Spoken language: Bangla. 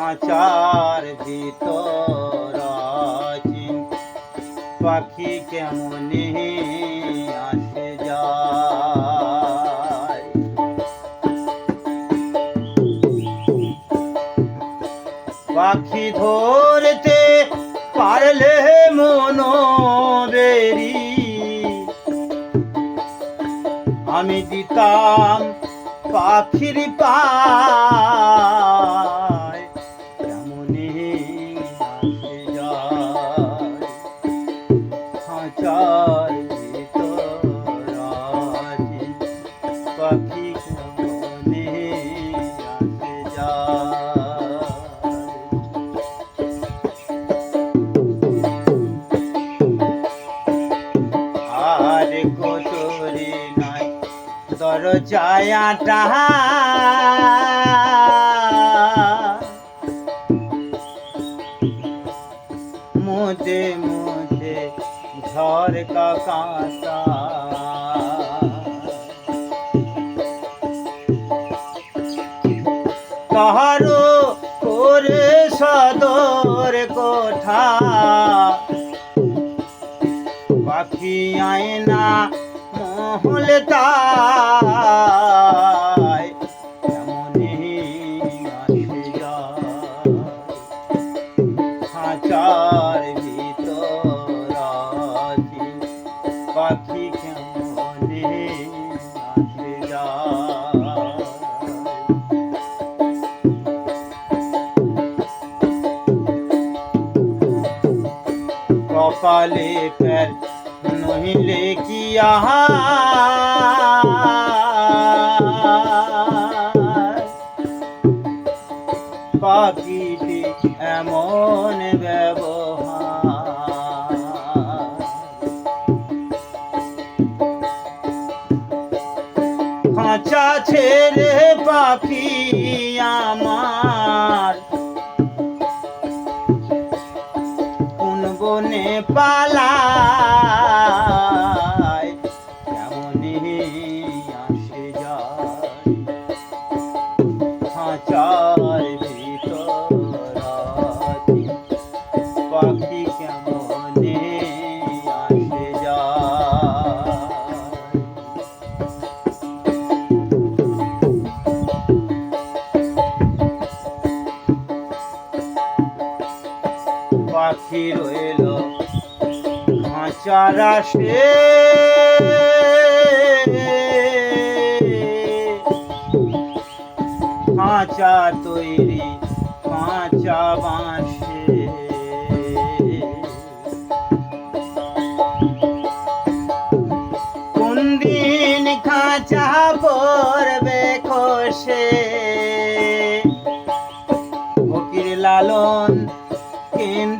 খাঁচার ভিতর পাখি কেমনে আসে যায়? পাখি ধরতে পারলে মনো বেরি। আমি দিতাম পাখির পায় আর নাই। দরজায় আটা মোদে মোদে ঝড় কা কাঁটা কাহারো করে সদর কোঠা পাখি আয়না মহল খাঁচার ভিতর পাখি কেমনে আসে যায় কপালে ফের নহিলে কি আহার পাখিটি এমন ব্যবহার। খাঁচা ছেড়ে পাখি আমার। কোন বনে পালায় পাখি রইল। খাঁচার আসে। খাঁচা তৈরি, কাঁচা বাঁশে। কোন দিন খাঁচা পড়বে খসে? ফকির লালন কেন্দ্রে